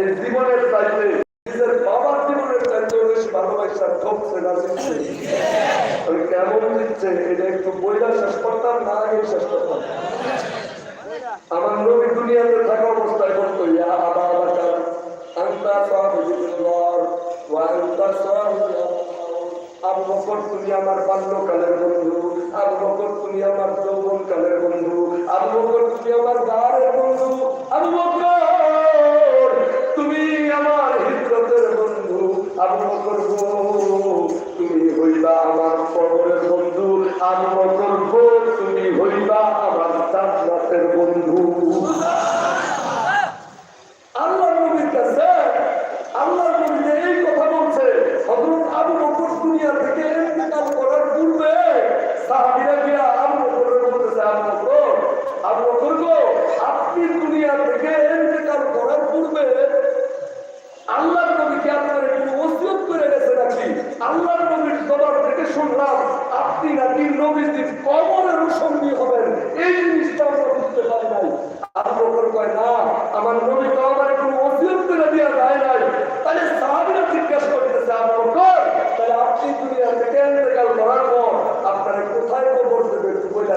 এই জীবনের চাইতে, নিজের বাবার জীবনের চাইতে বেশি ভালোবাসা ঠকছে না ওই কেমন দিচ্ছে, এটা একটু বইটা শেষ করতাম, না আগে শেষ করতাম। আমার নবী দুনিয়াতে থাকা অবস্থায় করতো ইয়া আবা আবাকা আন্তা সাহিবুল্লাহ ওয়া আন্তা সাহিবুল্লাহ আবু তুমি আমার বাল্যকালের বন্ধু। আবু বকর, তুমি আমার যৌবন কালের বন্ধু। আবু বকর, তুমি আমার গাড়ের বন্ধু। আবু বকর! তুমি আমার হিজরতের বন্ধু আবু বকর তুমি হইবা আমার কবরের বন্ধু আবু বকর তুমি হইবা আমার জান্নাতের বন্ধু আল্লাহ নবীর কাছে আল্লাহ নবী যে এই কথা বলছে হযরত আবু বকর দুনিয়া থেকে ইন্তেকাল করার পূর্বে সাহাবীরা গিয়া আবু বকরের বলতেছে আবু বকর আবু বকর গো আপনি দুনিয়া থেকে ইন্তেকাল করার পূর্বে আল্লাহর নবীকে আপনার একটু ওসিয়ত করে গেছে নাকি আল্লাহর নবীর জবাব থেকে শুনলাম, আপনি নাকি নবীজির কবরের সঙ্গী হবেন। এই জিনিসটা আমরা বুঝতে পারি নাই আবু বকর কয় না আমার নবী তো আমার একটু ওসিয়ত করে দেওয়া যায় নাই তাহলে সাহাবীরা জিজ্ঞাসা করতেছে আবু বকর তাহলে আপনি দুনিয়া থেকে ইন্তেকাল করার পর আপনারা কোথায় কবর দেবে একটু বলে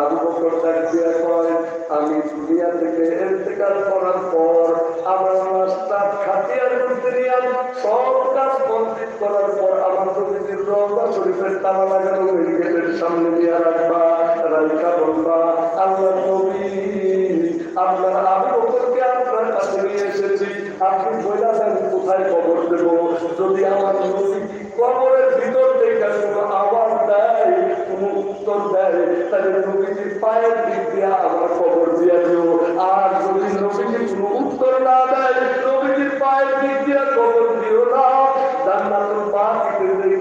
আবু বকর ডাক দিয়া কয় আমি দুনিয়া থেকে ইন্তেকাল করার পর আমার রাস্তার খাতিয়ার করতে নিলাম সব কাজ কমপ্লিট করার পর আমার নবীজির রওজা শরীফের তালা লাগানো ওই গেটের সামনে দিয়ে রাখবা রাইকা বলবা আল্লাহ নবী আপনার আবু বকরকে আপনার কাছে নিয়ে এসেছি। আপনি বইলা দেন, কোথায় কবর দেব? যদি আমার নবী কবরের ভিতর থেকে কোনো আওয়াজ দেয় কোনো উত্তর দেয়, তাহলে নবীজির পায়ের দিক দিয়ে আমার খবর দিয়ে দিও। আর যদি নবীজি কোনো উত্তর না দেয়, নবীজির পায়ের দিক দিয়ে কবর দিও না। জান্নাতুল বাকিতে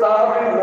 দেব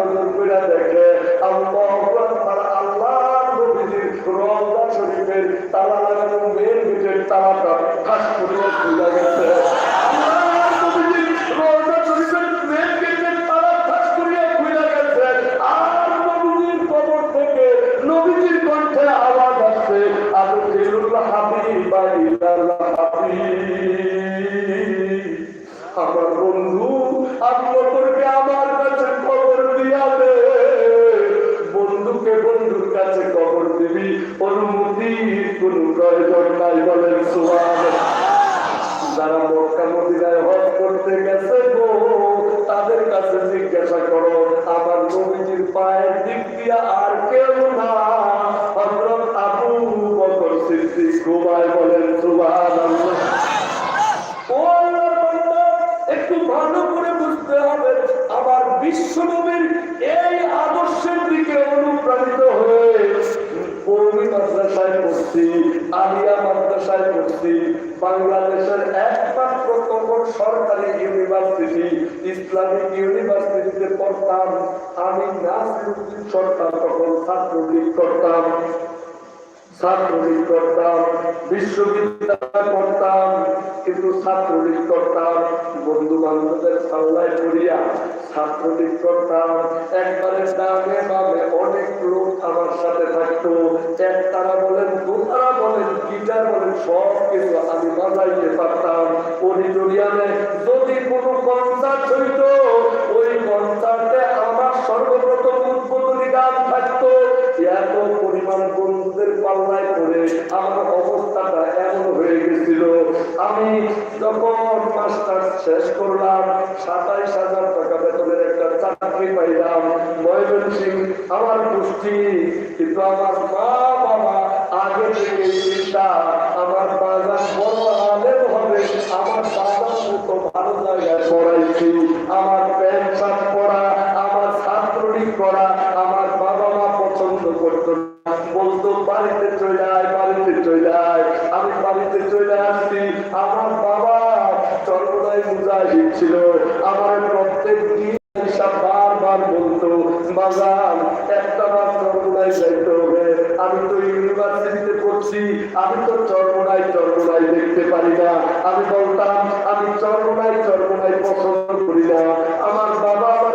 গেছে গো, তাদের কাছে জিজ্ঞাসা করো, আমার নবীজির পায়ের দিক দিয়া আর কেউ না। হযরত আবু বকর সিদ্দিক ঘুমায় বলেন, সুবহানাল্লাহ। একটু ভালো করে বুঝতে হবে, আমার বিশ্ব এই আদর্শের দিকে অনুপ্রাণিত হয়ে কৌমি মাদ্রাসায় পড়ছি আলিয়া মাদ্রাসায় পড়ছি বাংলাদেশের তখন সরকারি ইউনিভার্সিটি ইসলামিক ইউনিভার্সিটিতে পড়তাম। আমি নাসিরুদ্দিন সরকার তখন ছাত্রলীগ করতাম। ছাত্রলীগ করতাম বিশ্ববিদ্যালয় পড়তাম কিন্তু ছাত্রলীগ করতাম বন্ধু বান্ধবদের সাল্লায় পড়িয়া ছাত্রলীগ করতাম একবারে ডানে বামে অনেক লোক আমার সাথে থাকতো। এক তারা বলেন দু তারা বলেন, গিটার বলেন, সব কিছু আমি বাজাইতে পারতাম। অডিটোরিয়ামে যদি কোনো কনসার্ট হইত, ওই ময়মন আমার গোষ্ঠী কিন্তু আমার মা বাবা আগে থেকে চিন্তা, আমার বাজার বড় আলেম হবে, আমার বাজার সমস্ত ভালো জায়গায় পড়াইছি, আমার প্যান্ট শার্ট আমার ছাত্রলীগ করা আমার বাবা মা পছন্দ করতো বলতো, বাড়িতে চলে আয়, বাড়িতে চলে আয়। আমি বাড়িতে চলে আসছি, আমার বাবা চর্মদায় মুজাহিদ ছিল আমার প্রত্যেক দিন বাজার, একটা মাত্র গুলাই যাইতে হবে আমি তো ইউনিভার্সিটিতে পড়ছি, আমি তো চর্মনাই চর্মনাই দেখতে পারি না। আমি বলতাম, আমি চর্মনাই চর্মনাই পছন্দ করি না। আমার বাবা আমারে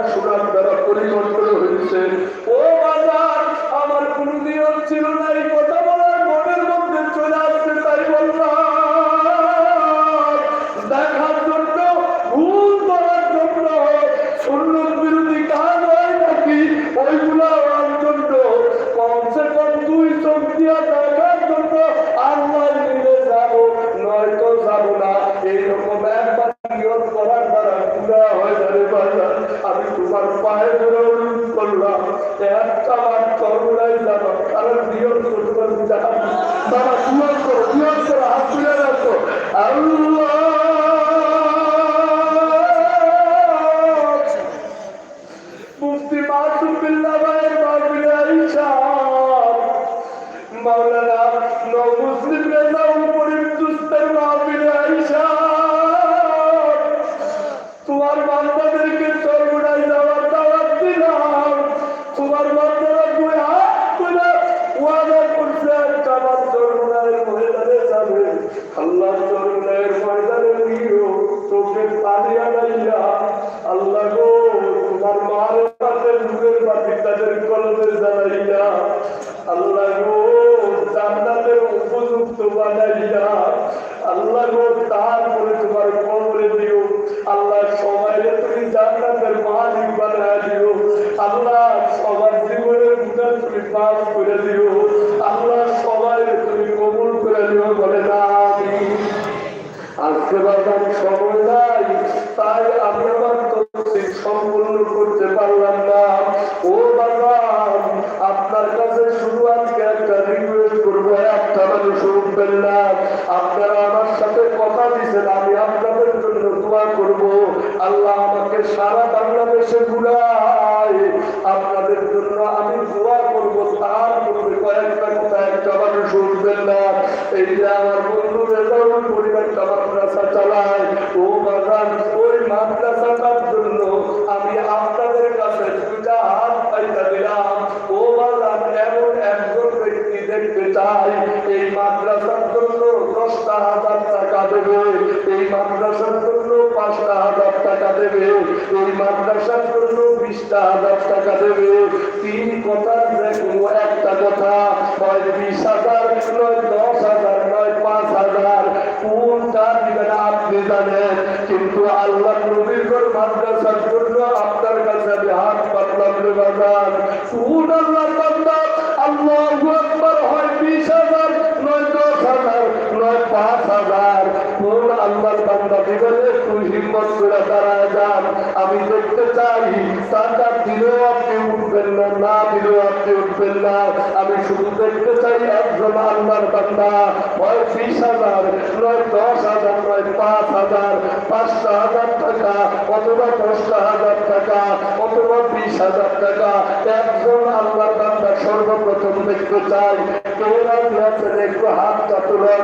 Paulo সময় নাই, তাই সম্পূর্ণ করতে পারলাম না। ও বাবা, আপনার কাছে শুধু আজকে একটা রিকোয়েস্ট করব একটা শুনবেন না। আপনারা আমার সাথে কথা দিচ্ছেন আমি আপনাদের জন্য দোয়া করব। আল্লাহ আমাকে সারা বাংলাদেশে ঘুরায় এই মাদ্রাসার জন্য দশটা হাজার টাকা দেবে। এই মাদ্রাসার জন্য পাঁচটা হাজার টাকা দেবে। এই মাদ্রাসার জন্য বিশটা হাজার টাকা দেবে। তিন কথা দেখো একটা কথা, নয় বিশ হাজার, নয় দশ হাজার, নয় পাঁচ হাজার। কোনটা দিবেন আপনি জানেন? কিন্তু আল্লাহ নবীর মাদ্রাসার জন্য আপনার কাছে আমি হাত পাতলাম রে বাজার কোন আল্লাহ আমি দেখতে চাই টাকা দিলেও আপনি উঠবেন না না দিলেও আপনি উঠবেন না। আমি শুধু দেখতে চাই একজন আল্লাহর বান্দা। হয় বিশ হাজার, নয় দশ হাজার, নয় পাঁচ হাজার, পাঁচটা হাজার টাকা, অথবা দশটা হাজার টাকা, অথবা বিশ হাজার টাকা। একজন আল্লাহর বান্দা সর্বপ্রথম দেখতে চাই। কেউ রাখলে একটু হাতটা তুলেন।